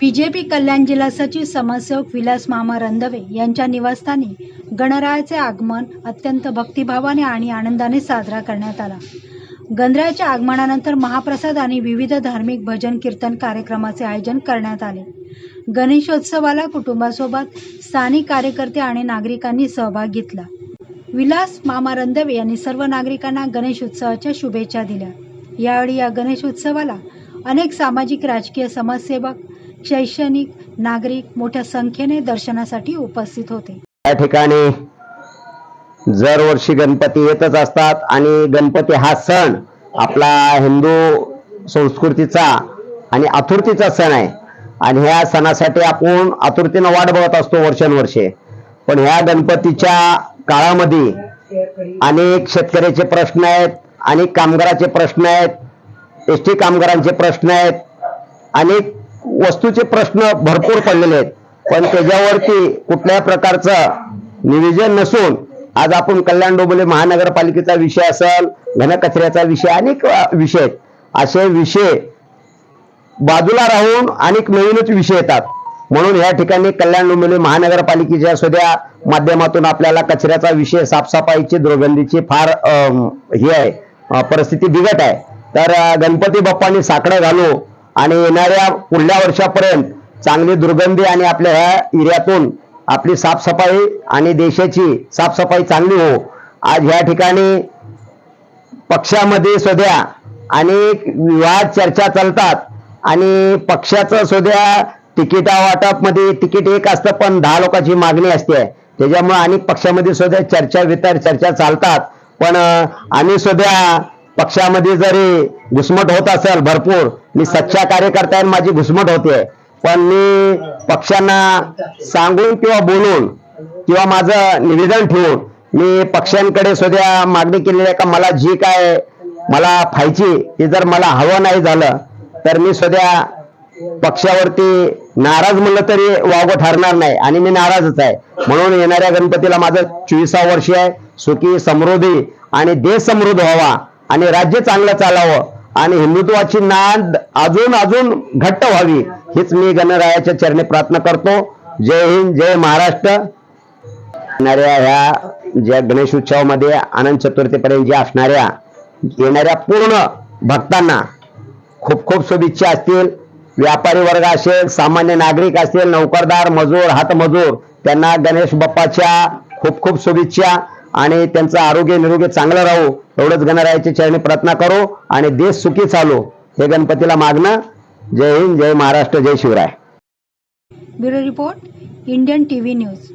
BJP कल्याण जिल्हा सचिव समाजसेवक विलास मामा रंदवे यांच्या निवासस्थानी गणरायाचे आगमन अत्यंत भक्तिभावाने आणि आनंदाने साजरा करण्यात आला. गणरायाच्या आगमनानंतर महाप्रसाद आणि विविध धार्मिक भजन कीर्तन कार्यक्रमाचे आयोजन करण्यात आले. गणेशोत्सवाला कुटुंबासोबत स्थानिक कार्यकर्ते आणि नागरिकांनी सहभाग घेतला. विलास मामा रंधवे यांनी सर्व नागरिकांना गणेश उत्सवाच्या शुभेच्छा दिल्या. यावेळी या गणेश उत्सवाला अनेक सामाजिक राजकीय समाजसेवक शैक्षणिक नागरिक मोठ्या संख्येने दर्शनासाठी उपस्थित होते. या ठिकाणी दरवर्षी गणपती येतच असतात आणि गणपती हा सण आपला हिंदू संस्कृतीचा आणि आतुरतीचा सण आहे. आणि ह्या सणासाठी आपण आतुरतेनं वाट बघत असतो वर्षानुवर्षे. पण ह्या गणपतीच्या काळामध्ये अनेक शेतकऱ्याचे प्रश्न आहेत अनेक कामगाराचे प्रश्न आहेत एस टी कामगारांचे प्रश्न आहेत अनेक वस्तूचे प्रश्न भरपूर पडलेले आहेत. पण त्याच्यावरती कुठल्याही प्रकारचं नियोजन नसून आज आपण कल्याण डोंबिवली महानगरपालिकेचा विषय असेल घनकचऱ्याचा विषय अनेक विषय आहेत. असे विषय बाजूला राहून अनेक नवीनच विषय येतात. म्हणून या ठिकाणी कल्याण डोंबिवली महानगरपालिकेच्या सध्या माध्यमातून आपल्याला कचऱ्याचा विषय साफसफाईची दुर्गंधीची फार हे आहे परिस्थिती बिघट आहे. तर गणपती बाप्पांनी साकडं घालू आणि येणाऱ्या पुढल्या वर्षापर्यंत चांगली दुर्गंधी आणि आपल्या ह्या एरियातून आपली साफसफाई आणि देशाची साफसफाई चांगली हो. आज ह्या ठिकाणी पक्षामध्ये सुद्धा अनेक विवाद चर्चा चालतात आणि पक्षाचं सुद्धा तिकिटा वाटपमध्ये तिकीट एक असतं पण दहा लोकांची मागणी असते. त्याच्यामुळे अनेक पक्षामध्ये सुद्धा चर्चा वितर चर्चा चालतात. पण आम्ही सध्या पक्षामध्ये जरी घुसमट होत असेल भरपूर मी सच्चा कार्यकर्ता आहे माझी घुसमट होते. पण मी पक्षांना सांगून किंवा बोलून किंवा माझं निवेदन ठेवून मी पक्षांकडे सुद्धा मागणी केलेली आहे का मला जी काय मला फायची ते जर मला हवं नाही झालं तर मी सध्या पक्षावरती नाराज म्हणलं तरी वावगं ठरणार नाही आणि मी नाराजच आहे. म्हणून येणाऱ्या गणपतीला माझं चोवीसा वर्ष आहे. सुखी समृद्धी आणि देश समृद्ध व्हावा. आणि राज्य चांगलं चालावं आणि हिंदुत्वाची नाद अजून अजून घट्ट व्हावी हीच मी गणरायाच्या चरणी प्रार्थना करतो. जय हिंद जय महाराष्ट्र. येणाऱ्या ह्या ज्या गणेश उत्सवामध्ये आनंद चतुर्थीपर्यंत ज्या असणाऱ्या येणाऱ्या पूर्ण भक्तांना खूप खूप शुभेच्छा असतील. व्यापारी वर्ग असेल सामान्य नागरिक असतील नोकरदार मजूर हातमजूर त्यांना गणेश बाप्पाच्या खूप खूप शुभेच्छा. आणि त्यांचं आरोग्य निरोगी चांगलं राहू एवढंच गणरायाची चरणी प्रार्थना करो आणि देश सुखी चालो. हे गणपतीला मागणं. जय हिंद जय महाराष्ट्र जय Shivaray. Bureau report Indian T V news.